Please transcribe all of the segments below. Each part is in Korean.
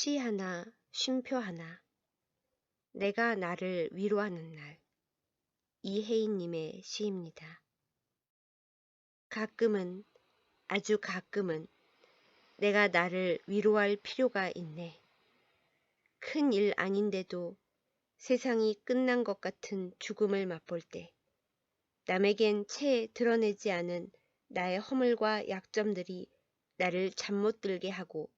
시 하나, 쉼표 하나. 내가 나를 위로하는 날. 이혜인님의 시입니다. 가끔은, 아주 가끔은 내가 나를 위로할 필요가 있네. 큰 일 아닌데도 세상이 끝난 것 같은 죽음을 맛볼 때, 남에겐 채 드러내지 않은 나의 허물과 약점들이 나를 잠 못 들게 하고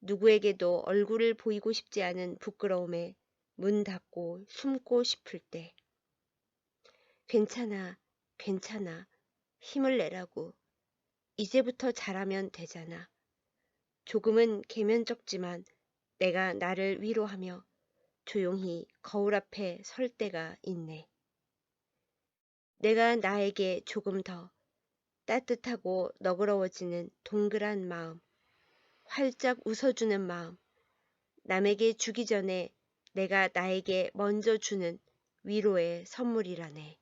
누구에게도 얼굴을 보이고 싶지 않은 부끄러움에 문 닫고 숨고 싶을 때 괜찮아, 괜찮아, 힘을 내라고 이제부터 잘하면 되잖아. 조금은 계면적지만 내가 나를 위로하며 조용히 거울 앞에 설 때가 있네. 내가 나에게 조금 더 따뜻하고 너그러워지는 동그란 마음, 활짝 웃어주는 마음, 남에게 주기 전에 내가 나에게 먼저 주는 위로의 선물이라네.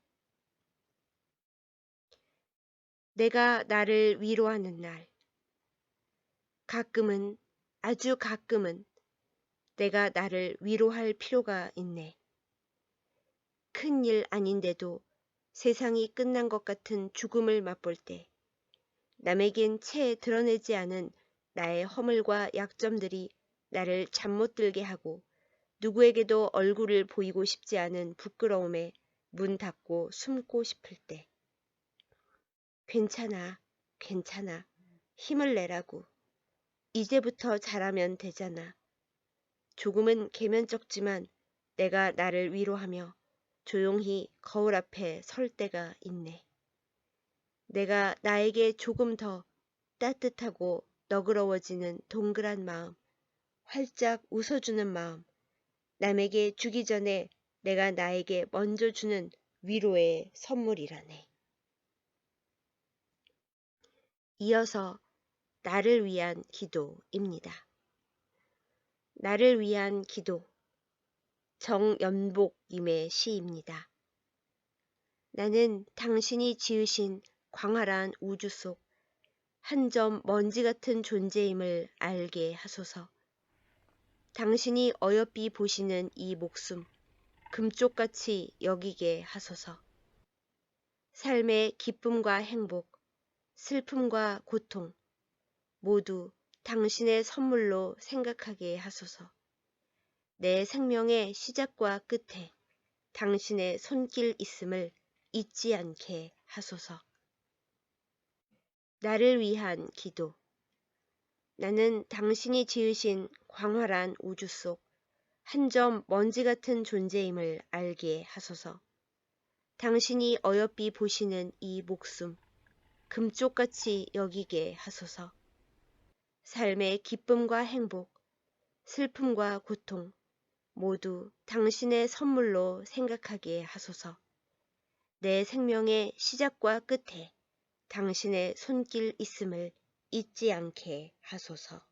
내가 나를 위로하는 날. 가끔은, 아주 가끔은 내가 나를 위로할 필요가 있네. 큰 일 아닌데도 세상이 끝난 것 같은 죽음을 맛볼 때, 남에겐 채 드러내지 않은 나의 허물과 약점들이 나를 잠 못 들게 하고 누구에게도 얼굴을 보이고 싶지 않은 부끄러움에 문 닫고 숨고 싶을 때. 괜찮아, 괜찮아. 힘을 내라고. 이제부터 잘하면 되잖아. 조금은 계면적지만 내가 나를 위로하며 조용히 거울 앞에 설 때가 있네. 내가 나에게 조금 더 따뜻하고 너그러워지는 동그란 마음, 활짝 웃어주는 마음, 남에게 주기 전에 내가 나에게 먼저 주는 위로의 선물이라네. 이어서 나를 위한 기도입니다. 나를 위한 기도. 정연복님의 시입니다. 나는 당신이 지으신 광활한 우주 속 한 점 먼지 같은 존재임을 알게 하소서. 당신이 어여삐 보시는 이 목숨, 금쪽같이 여기게 하소서. 삶의 기쁨과 행복, 슬픔과 고통, 모두 당신의 선물로 생각하게 하소서. 내 생명의 시작과 끝에 당신의 손길 있음을 잊지 않게 하소서. 나를 위한 기도. 나는 당신이 지으신 광활한 우주 속 한 점 먼지 같은 존재임을 알게 하소서. 당신이 어여삐 보시는 이 목숨, 금쪽같이 여기게 하소서. 삶의 기쁨과 행복, 슬픔과 고통, 모두 당신의 선물로 생각하게 하소서. 내 생명의 시작과 끝에 당신의 손길 있음을 잊지 않게 하소서.